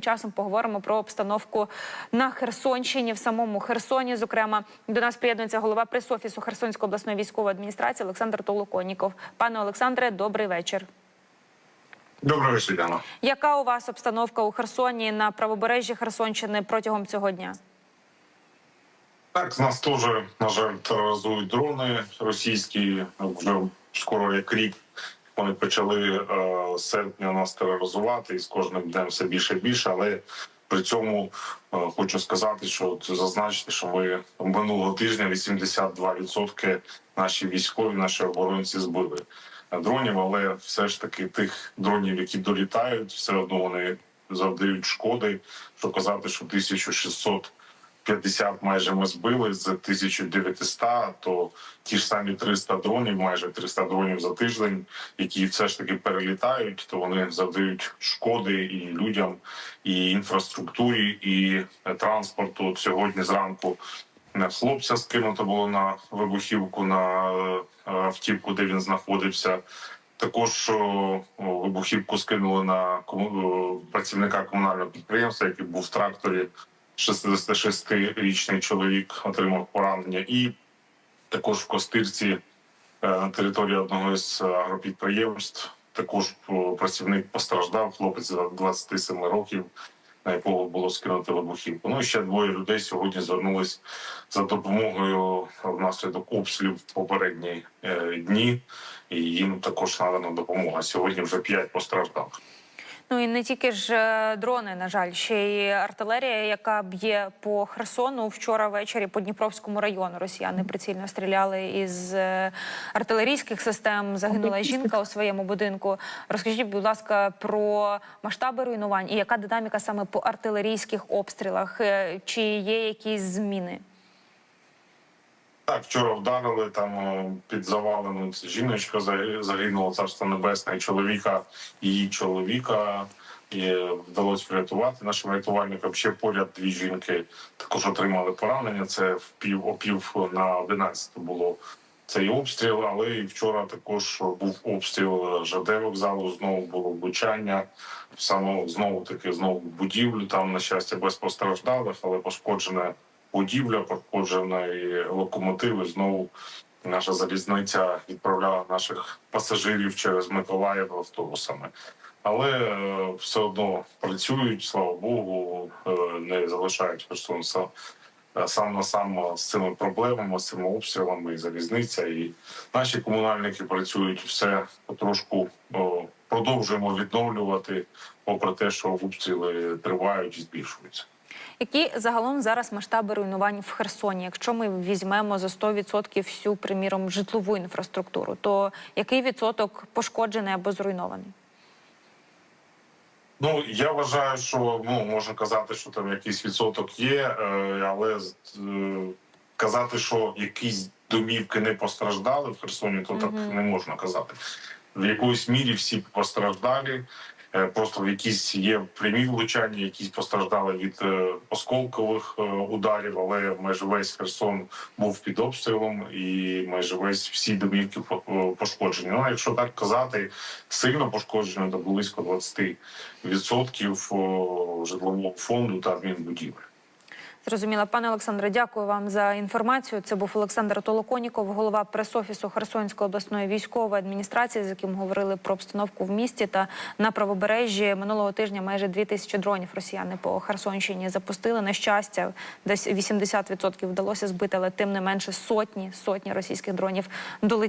Часом поговоримо про обстановку на Херсонщині, в самому Херсоні. Зокрема, до нас приєднується голова прес-офісу Херсонської обласної військової адміністрації Олександр Толоконіков. Пане Олександре, добрий вечір. Доброго вечір, Діана. Яка у вас обстановка у Херсоні на правобережжі Херсонщини протягом цього дня? Так, з нас теж, на жаль, тероризують дрони російські. Вже скоро як рік вони почали е, з серпня нас тероризувати, і з кожним днем все більше і більше. Але при цьому е, хочу сказати, що зазначити, що ми минулого тижня 82% наші військові, наші оборонці збили дронів, але все ж таки тих дронів, які долітають, все одно вони завдають шкоди. Що казати, що 1600 50 майже ми збили з 1900, то ті ж самі 300 дронів, майже 300 дронів за тиждень, які все ж таки перелітають, то вони завдають шкоди і людям, і інфраструктурі, і транспорту. От сьогодні зранку хлопця скинуто було на вибухівку на е, автівку, де він знаходився. Також вибухівку скинули на працівника комунального підприємства, який був в тракторі. 66-річний чоловік отримав поранення, і також в Костирці е, на території одного із агропідприємств. Також працівник постраждав, хлопець 27 років, на якого було скинуто вибухівку. Ну і ще двоє людей сьогодні звернулись за допомогою внаслідок обстрілів в попередні е, дні, і їм також надана допомога. Сьогодні вже п'ять постраждалих. Ну і не тільки ж е, дрони, на жаль, ще й артилерія, яка б'є по Херсону. Вчора ввечері по Дніпровському району росіяни прицільно стріляли із е, артилерійських систем. Загинула жінка у своєму будинку. Розкажіть, будь ласка, про масштаби руйнувань і яка динаміка саме по артилерійських обстрілах? Е, Чи є якісь зміни? Так, вчора вдарили там під завалами. Це жіночка заги- загинула царство небесне, і чоловіка, її чоловіка. І вдалося врятувати нашим рятувальникам. Ще поряд дві жінки також отримали поранення. Це в пів о пів на 11 було цей обстріл. Але і вчора також був обстріл ЖД вокзалу. Знову було влучання. Саме знову таки знову будівлю. Там на щастя без постраждалих, але пошкоджене будівля, пошкоджена і локомотиви. Знову наша залізниця відправляла наших пасажирів через Миколаїв автобусами. Але е, все одно працюють, слава Богу, е, не залишають Херсон сам, е, на сам з цими проблемами, з цими обстрілами, і залізниця. І наші комунальники працюють все потрошку. Продовжуємо відновлювати, попри те, що обстріли тривають і збільшуються. Які загалом зараз масштаби руйнувань в Херсоні? Якщо ми візьмемо за 100% всю, приміром, житлову інфраструктуру, то який відсоток пошкоджений або зруйнований? Ну я вважаю, що ну можна казати, що там якийсь відсоток є, е, але е, казати, що якісь домівки не постраждали в Херсоні, то так Мгм. не можна казати. В якоїсь мірі всі постраждалі. Е, Просто якісь є прямі влучання, якісь постраждали від е, осколкових е, ударів, але майже весь Херсон був під обстрілом, і майже весь всі домівки по- пошкоджені. Ну, якщо так казати, сильно пошкоджено, то близько 20% житлового фонду та адмінбудівель. Зрозуміла, пане Олександре, дякую вам за інформацію. Це був Олександр Толоконіков, голова прес-офісу Херсонської обласної військової адміністрації, з яким говорили про обстановку в місті та на правобережжі. Минулого тижня майже 2 тисячі дронів росіяни по Херсонщині запустили. На щастя, десь 80% вдалося збити, але тим не менше сотні сотні російських дронів долетіли.